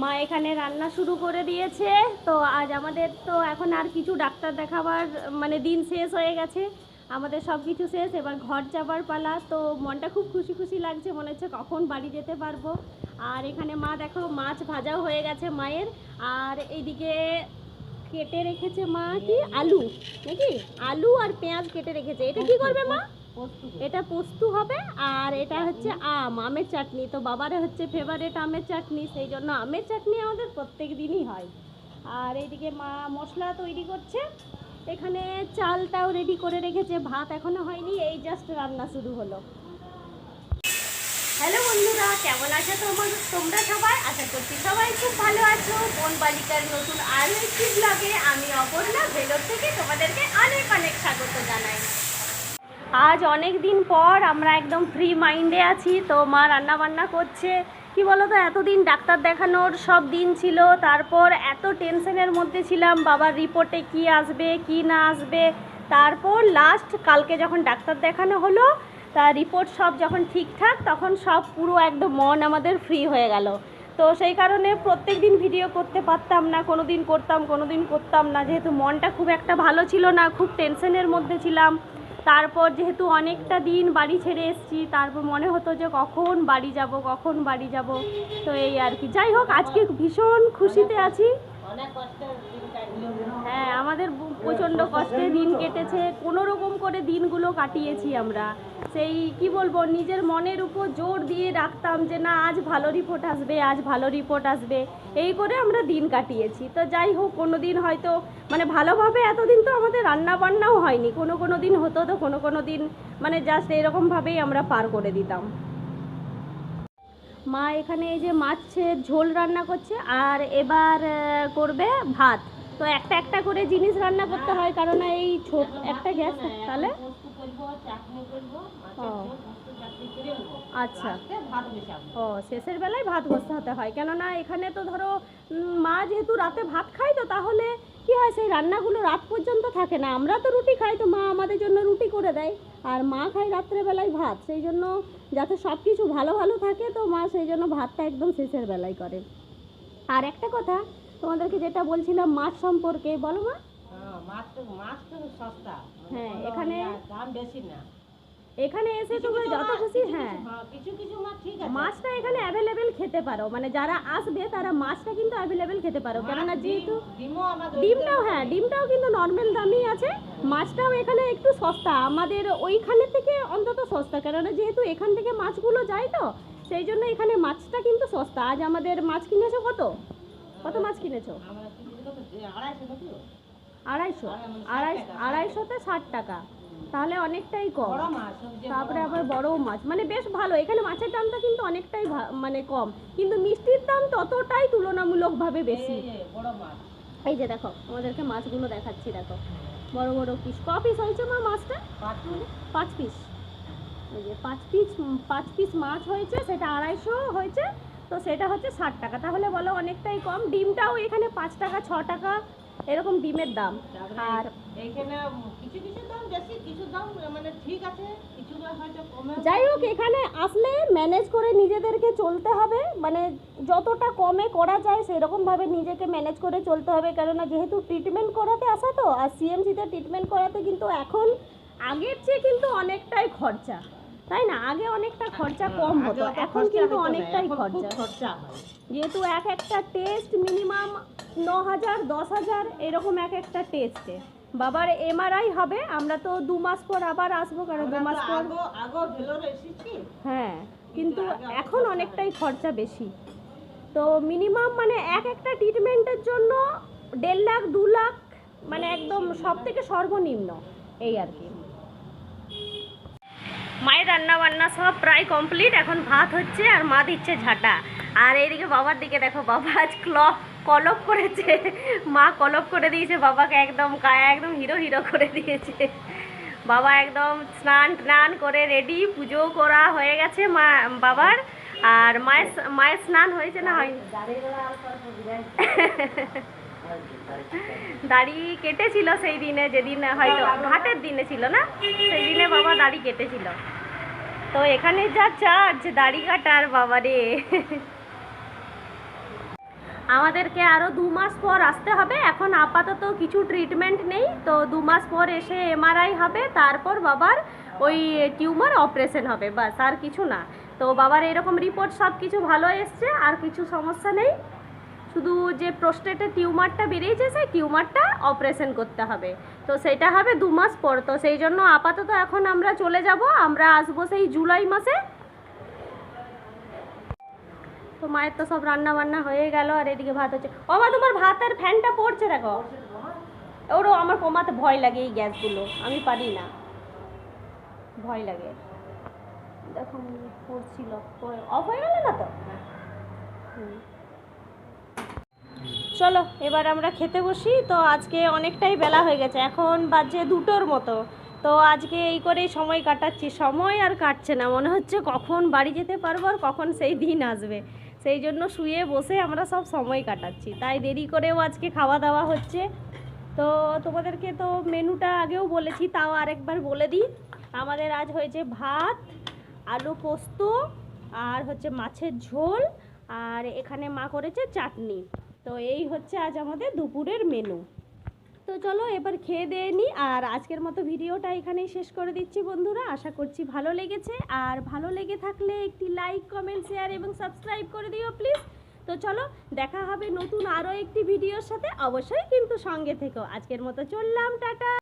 মা এখানে রান্না শুরু করে দিয়েছে। তো আজ আমাদের তো এখন আর কিছু ডাক্তার দেখাবার মানে দিন শেষ হয়ে গেছে। আমাদের সব কিছু শেষ, এবার ঘর যাবার পালা। তো মনটা খুব খুশি খুশি লাগছে, মনে হচ্ছে কখন বাড়ি যেতে পারব। আর এখানে মা দেখো, মাছ ভাজাও হয়ে গেছে মায়ের। আর এইদিকে কেটে রেখেছে মা কি? আলু। নাকি? আলু আর পেঁয়াজ কেটে রেখেছে। এটা কি করবে মা? এটা পোস্তু হবে আর এটা হচ্ছে আম আমের চাটনি। তো বাবারে হচ্ছে ফেভারেট আমের চাটনি সেই জন্য আমের চাটনি আমাদের প্রত্যেক দিনই হয়। আর এইদিকে মা মশলা তৈরি করছে। এখানে চালটাও রেডি করে রেখেছে ভাত এখনও হয়নি এই জাস্ট রান্না শুরু হলো। হ্যালো বন্ধুরা কেমন আছো তোমার তোমরা সবাই? আশা করছি সবাই খুব ভালো আছো। বোন বালিকার নতুন আরও একটি ব্লগে আমি অপর্ণা ভেলোর থেকে তোমাদেরকে অনেক অনেক স্বাগত জানাই। আজ অনেক দিন পর আমরা একদম ফ্রি মাইন্ডে আছি, তো মা রান্না বান্না করছে। কি বলো তো এতদিন ডাক্তার দেখানোর সব দিন ছিল, তারপর এত টেনশনের মধ্যে ছিলাম, বাবার রিপোর্টে কি আসবে, কি না আসবে। তারপর লাস্ট কালকে যখন ডাক্তার দেখানো হলো, তা রিপোর্ট সব যখন ঠিকঠাক, তখন সব পুরো একদম মন আমাদের ফ্রি হয়ে গেল। তো সেই কারণে প্রত্যেক দিন ভিডিও করতে পারতাম না কোনো দিন করতাম কোনো দিন করতাম না, যেহেতু মনটা খুব একটা ভালো ছিল না, খুব টেনশনের মধ্যে ছিলাম। তারপর যেহেতু অনেকটা দিন বাড়ি ছেড়ে এসেছি, তারপর মনে হতো যে কখন বাড়ি যাব, কখন বাড়ি যাব, তো এই আর কি। যাই হোক, আজকে ভীষণ খুশিতে আছি। হ্যাঁ আমাদের প্রচণ্ড কষ্টে দিন কেটেছে। কোনো রকম করে দিনগুলো কাটিয়েছি আমরা। সেই, কি বলব, নিজের মনের উপর জোর দিয়ে রাখতাম যে, না, আজ ভালো রিপোর্ট আসবে, আজ ভালো রিপোর্ট আসবে। এই করে আমরা দিন কাটিয়েছি। তো যাই হোক, কোনো দিন হয়তো মানে ভালোভাবে এতদিন তো আমাদের রান্না বান্নাও হয়নি। কোনো কোনো দিন হতো তো, কোনো কোনো দিন মানে জাস্ট এরকমভাবেই আমরা পার করে দিতাম। মা এখানে এই যে মাছের ঝোল রান্না করছে, আর এবার করবে ভাত। তো একটা একটা করে জিনিস রান্না করতে হয়, কারণ এই ছোট একটা গ্যাস তাহলে? আচ্ছা। ও, শেষের বেলায় ভাত বসাতে হয়, কেননা এখানে তো ধরো মা যেহেতু রাতে ভাত খায়, তো তাহলে কি হয়, সেই রান্নাগুলো রাত পর্যন্ত থাকে না। আমরা তো রুটি খাই, তো মা আমাদের জন্য রুটি করে দেয়, আর মা খায় রাত্রেবেলায় ভাত। সেই জন্য যাতে সব কিছু ভালো ভালো থাকে, তো মা সেই জন্য ভাতটা একদম শেষের বেলায় করে। আর একটা কথা তোমাদেরকে যেটা বলছিলাম মাছ সম্পর্কে বলো মা। মাছ তো মাছ তো সস্তা। হ্যাঁ, এখানে- দাম বেশি না। এখানে এসে তোমরা যত খুশি হ্যাঁ। হ্যাঁ, কিছু কিছু মাছ ঠিক আছে। মাছটা এখানে অ্যাভেলেবেল খেতে পারো। মানে যারা আসবে তারা মাছটা কিন্তু অ্যাভেলেবেল খেতে পারো। কেননা যেহেতু ডিমটাও হ্যাঁ ডিমটাও কিন্তু নর্মাল দামই আছে। মাছটাও এখানে একটু সস্তা। আমাদের ওইখানে থেকে অন্তত সস্তা। কেননা যেহেতু এখান থেকে মাছগুলো যায় তো সেই জন্য এখানে মাছটা কিন্তু সস্তা। আজ আমাদের মাছ কিনেছো কত? কত মাছ কিনেছো? আড়াইশো। আড়াইশো আড়াই আড়াইশোতে ষাট টাকা। তাহলে অনেকটাই কম। তারপরে আবার বড় মাছ। মানে বেশ ভালো। এখানে মাছের দামটা কিন্তু অনেকটাই মানে কম। কিন্তু মিষ্টির দাম ততটাই তুলনামূলকভাবে বেশি। এই যে দেখো আমাদেরকে মাছগুলো দেখাচ্ছি দেখো। বড় বড় পিস ক পিস হয়েছে মা মাছটা? পাঁচ পাঁচ পিস এই যে পাঁচ পিস পাঁচ পিস মাছ হয়েছে সেটা আড়াইশো হয়েছে। তো সেটা হচ্ছে ষাট টাকা। তাহলে বলো অনেকটাই কম। ডিমটাও এখানে পাঁচ টাকা ছ টাকা এরকম ডিমের দাম। আর এইখানে কিছু কিছু দাম বেশি কিছু দাম মানে ঠিক আছে কিছু হয়তো কমে যাই হোক এখানে আসলে ম্যানেজ করে নিজেদেরকে চলতে হবে। মানে যতটা কমে করা যায় সেরকমভাবে নিজেকে ম্যানেজ করে চলতে হবে। কেননা যেহেতু ট্রিটমেন্ট করাতে আসা তো আর সিএমসিতে ট্রিটমেন্ট করাতে কিন্তু এখন আগের চেয়ে কিন্তু অনেকটাই খরচা। তাই না? আগে অনেকটা খরচা কম হতো। এখন কিন্তু অনেকটাই খরচা। খরচা যেহেতু এক একটা টেস্ট মিনিমাম ন হাজার দশ হাজার এরকম এক একটা টেস্টে বাবার এমআরআই হবে আমরা তো দু মাস পর আবার আসব কারণ দু মাস পর হ্যাঁ কিন্তু এখন অনেকটাই খরচা বেশি। তো মিনিমাম মানে এক একটা ট্রিটমেন্টের জন্য দেড় লাখ দু লাখ মানে একদম সব থেকে সর্বনিম্ন এই আর কি। মায়ের রান্না বান্না সব প্রায় কমপ্লিট এখন ভাত হচ্ছে আর মা দিচ্ছে ঝাঁটা। আর এইদিকে বাবার দিকে দেখো বাবা আজ ক্লপ কলপ করেছে। মা কলপ করে দিয়েছে বাবাকে একদম গায়ে একদম হিরো হিরো করে দিয়েছে। বাবা একদম স্নান টান করে রেডি পুজো করা হয়ে গেছে মা বাবার। আর মায়ের মায়ের স্নান হয়েছে না হয়নি? দাড়ি কেটেছিল সেই দিনে যেদিন হয়তো ঘাটের দিনে ছিল না? সেই দিনে বাবা দাড়ি কেটেছিল। তো এখানে যা চার্জ দাড়ি কাটার বাবা রে। আমাদেরকে আরও দু মাস পর আসতে হবে, এখন আপাতত কিছু ট্রিটমেন্ট নেই, তো দু মাস পর এসে এমআরআই হবে, তারপর বাবার ওই টিউমার অপারেশন হবে, বাস, আর কিছু না। তো বাবার এরকম রিপোর্ট সব কিছু ভালো এসছে, আর কিছু সমস্যা নেই। শুধু যে প্রোস্টেটের টিউমারটা বেরিয়েছে, সেই টিউমারটা অপারেশন করতে হবে। তো সেটা হবে দু মাস পর। তো সেই জন্য আপাতত এখন আমরা চলে যাব, আমরা আসব সেই জুলাই মাসে। তো মায়ের তো সব রান্না বান্না হয়ে গেল, আর এদিকে ভাত হচ্ছে। ও মা, তোমার ভাতের ফ্যানটা পড়ছে, দেখো। ওরও আমার কমাতে ভয় লাগে এই গ্যাসগুলো, আমি পারি না। ভয় লাগে। দেখো, পড়ছিল। অফ হয়ে গেল না তো? হুম। চলো, এবার আমরা খেতে বসি। তো আজকে অনেকটাই বেলা হয়ে গেছে, এখন বাজে দুটোর মতো। তো আজকে এই করেই সময় কাটাচ্ছি। সময় আর কাটছে না, মনে হচ্ছে কখন বাড়ি যেতে পারব আর কখন সেই দিন আসবে। সেই জন্য শুয়ে বসে আমরা সব সময় কাটাচ্ছি। তাই দেরি করেও আজকে খাওয়া দাওয়া হচ্ছে। তো তোমাদেরকে তো মেনুটা আগেও বলেছি, তাও আরেকবার বলে দিই। আমাদের আজ হয়েছে ভাত, আলু পোস্ত, আর হচ্ছে মাছের ঝোল, আর এখানে মা করেছে চাটনি। তো এই হচ্ছে আজ আমাদের দুপুরের মেনু তো চলো এবার খেয়ে দিয়ে নিই আর আজকের মতো ভিডিওটা এখানেই শেষ করে দিচ্ছি বন্ধুরা। আশা করছি ভালো লেগেছে, আর ভালো লেগে থাকলে একটি লাইক কমেন্ট শেয়ার এবং সাবস্ক্রাইব করে দিও প্লিজ তো চলো, দেখা হবে নতুন আরও একটি ভিডিওর সাথে, অবশ্যই কিন্তু সঙ্গে থেকো। আজকের মতো চললাম, টাটা!